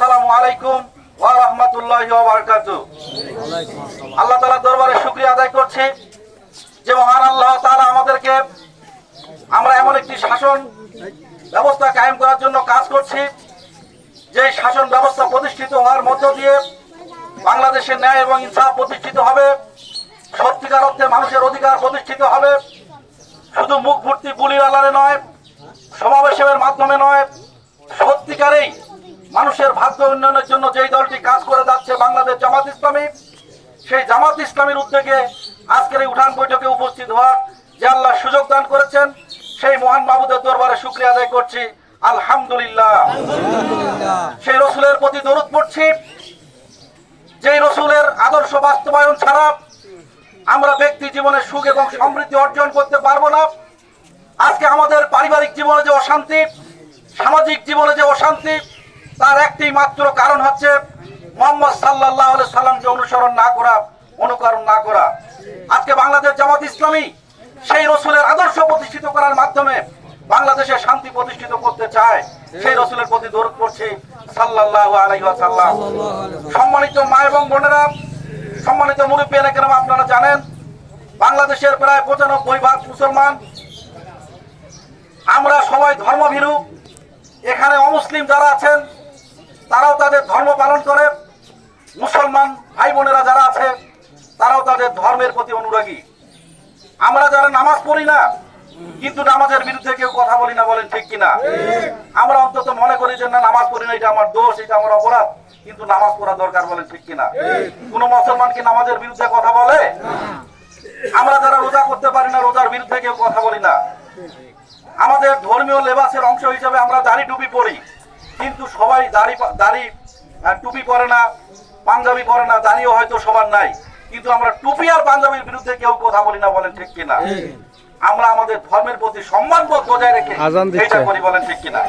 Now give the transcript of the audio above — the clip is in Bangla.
আসসালামু আলাইকুম ওয়া রাহমাতুল্লাহি ওয়া বারাকাতুহু আল্লাহ তাআলার দরবারে শুকরিয়া আদায় করছি যে মহান আল্লাহ তাআলা আমাদেরকে আমরা এমন একটি শাসন ব্যবস্থা কায়েম করার জন্য কাজ করছি যে শাসন ব্যবস্থা প্রতিষ্ঠিত হওয়ার মধ্য দিয়ে বাংলাদেশের ন্যায় এবং ইনসাফ প্রতিষ্ঠিত হবে সত্যিকার অর্থে মানুষের অধিকার প্রতিষ্ঠিত হবে, শুধু মুখ ভর্তি গুলির আলারে নয়, সমাবেশের মাধ্যমে নয়, সত্যিকারেই মানুষের ভাগ্য উন্নয়নের জন্য যেই দলটি কাজ করে যাচ্ছে বাংলাদেশ জামাত ইসলামী, সেই জামাত ইসলামীর উদ্যোগে আজকের এই উঠান বৈঠকে উপস্থিত হওয়ার যে আল্লাহ সুযোগ দান করেছেন, সেই মহান বাবুদের দরবারে শুক্রিয়া আদায় করছি। আলহামদুলিল্লাহ। সেই রসুলের প্রতি দরুদ পড়ছি। যেই রসুলের আদর্শ বাস্তবায়ন ছাড়া আমরা ব্যক্তি জীবনে সুখ এবং সমৃদ্ধি অর্জন করতে পারব না। আজকে আমাদের পারিবারিক জীবনে যে অশান্তি, সামাজিক জীবনে যে অশান্তি তার একটি মাত্র কারণ হচ্ছে মোহাম্মদ সাল্লাহ সাল্লামকে অনুসরণ না করা, অনুকরণ না করা। আজকে বাংলাদেশ জামাত ইসলামী সেই রসুলের আদর্শ প্রতিষ্ঠিত করার মাধ্যমে বাংলাদেশে শান্তি প্রতিষ্ঠিত করতে চায়। সেই রসুলের প্রতি দৌড় করছে সাল্লাহ আলাইসাল্লাম সম্মানিত মা এবং বোনেরা, সম্মানিত মুরব্বী এলাকার আপনারা জানেন, বাংলাদেশের প্রায় পঁচানব্বই ভাগ মুসলমান আমরা সবাই ধর্মভীরু। এখানে অমুসলিম যারা আছেন তারাও তাদের ধর্ম পালন করে। মুসলমান ভাই বোনেরা যারা আছে, তারাও তাদের ধর্মের প্রতি অনুরাগী। আমরা যারা নামাজ পড়ি না, কিন্তু নামাজের বিরুদ্ধে কেউ কথা বলি না বলেন ঠিক কিনা? আমরা অন্তত মনে করি যে, না, নামাজ পড়ি না, এটা আমার দোষ, এটা আমার অপরাধ, কিন্তু নামাজ পড়া দরকার বলেন ঠিক কিনা? কোন মুসলমান কি নামাজের বিরুদ্ধে কথা বলে? আমরা যারা রোজা করতে পারি না, রোজার বিরুদ্ধে কেউ কথা বলি না। আমাদের ধর্মীয় লেবাসের অংশ হিসেবে আমরা দাড়ি টুপি পরি। কিন্তু সবাই দাড়ি দাড়ি টুপি পরে না পাঞ্জাবি পরে না দাড়িও হয়তো সবার নাই। কিন্তু আমরা টুপি আর পাঞ্জাবির বিরুদ্ধে কেউ কথা বলি না বলেন ঠিক কিনা? আমরা আমাদের ধর্মের প্রতি সম্মানবোধ বজায় রেখে। এটা করি বলেন ঠিক কিনা?